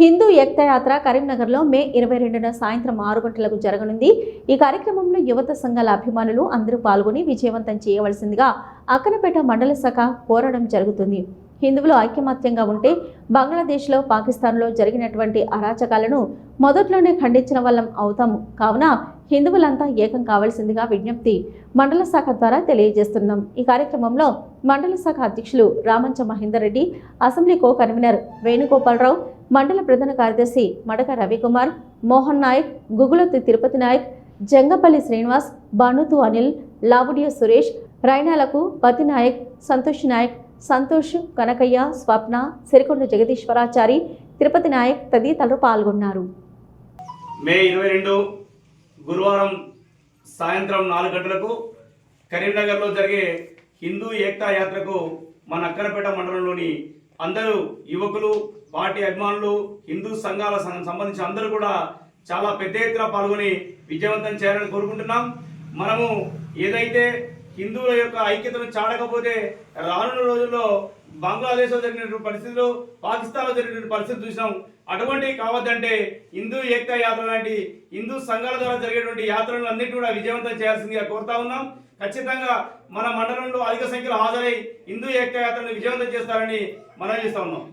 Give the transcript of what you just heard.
హిందూ ఏక్తయాత్ర కరీంనగర్లో మే ఇరవై రెండున సాయంత్రం ఆరు గంటలకు జరగనుంది. ఈ కార్యక్రమంలో యువత సంఘాల అభిమానులు అందరూ పాల్గొని విజయవంతం చేయవలసిందిగా అక్కనపేట మండల శాఖ కోరడం జరుగుతుంది. హిందువులు ఐకమత్యంగా ఉంటే బంగ్లాదేశ్లో పాకిస్తాన్లో జరిగినటువంటి అరాచకాలను మొదట్లోనే ఖండించిన వాళ్ళం అవుతాము కావున హిందువులంతా ఏకం కావాల్సిందిగా విజ్ఞప్తి మండల శాఖ ద్వారా తెలియజేస్తున్నాం. ఈ కార్యక్రమంలో మండల శాఖ అధ్యక్షులు Ramancha Mahender Reddy assembly co convener Venugopalarao మండల ప్రధాన కార్యదర్శి మడక రవికుమార్ మోహన్ నాయక్ గుగులొత్తి తిరుపతి నాయక్ జంగపల్లి శ్రీనివాస్ బనుతు అనిల్ లావుడియ సురేష్ రైనాలకు పతి నాయక్ సంతోష్ నాయక్ సంతోష్ కనకయ్య స్వప్న సిరికొండ జగదీశ్వరాచారి తిరుపతి నాయక్ తదితరులు పాల్గొన్నారు. మే ఇరవై రెండు గురువారం సాయంత్రం నాలుగు గంటలకు కరీంనగర్లో జరిగే హిందూ ఏక్తా యాత్రకు మన అక్కరపేట మండలంలోని అందరూ యువకులు పార్టీ అభిమానులు హిందూ సంఘాల సంబంధించిన అందరూ కూడా చాలా పెద్ద ఎత్తున పాల్గొని విజయవంతం చేయాలని కోరుకుంటున్నాం. మనము ఏదైతే హిందువుల యొక్క ఐక్యతను చాడకపోతే రానున్న రోజుల్లో బంగ్లాదేశ్లో జరిగినటువంటి పరిస్థితులు పాకిస్తాన్లో జరిగినటువంటి పరిస్థితులు చూసినాం. అటువంటి కావద్దంటే హిందూ ఏకతా యాత్ర లాంటి హిందూ సంఘాల ద్వారా జరిగేటువంటి యాత్రలను అన్నిటి కూడా విజయవంతం చేయాల్సిందిగా కోరుతా ఉన్నాం. ఖచ్చితంగా మన మండలంలో అధిక సంఖ్యలో హాజరై హిందూ ఏకతా విజయవంతం చేస్తారని మనం చేస్తా ఉన్నాం.